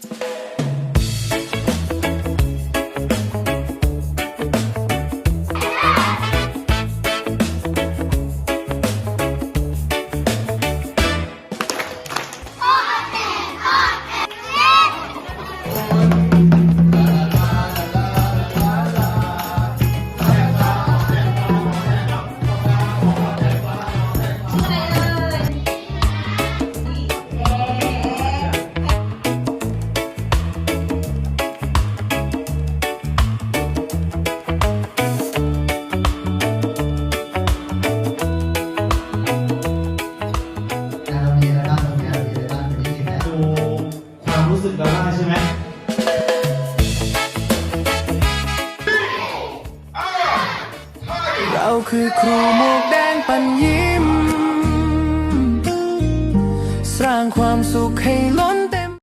Podcast. กเราไใช่ไหมเราคือครูหมวกแดงปันยิ้ม สร้างความสุขให้ล้น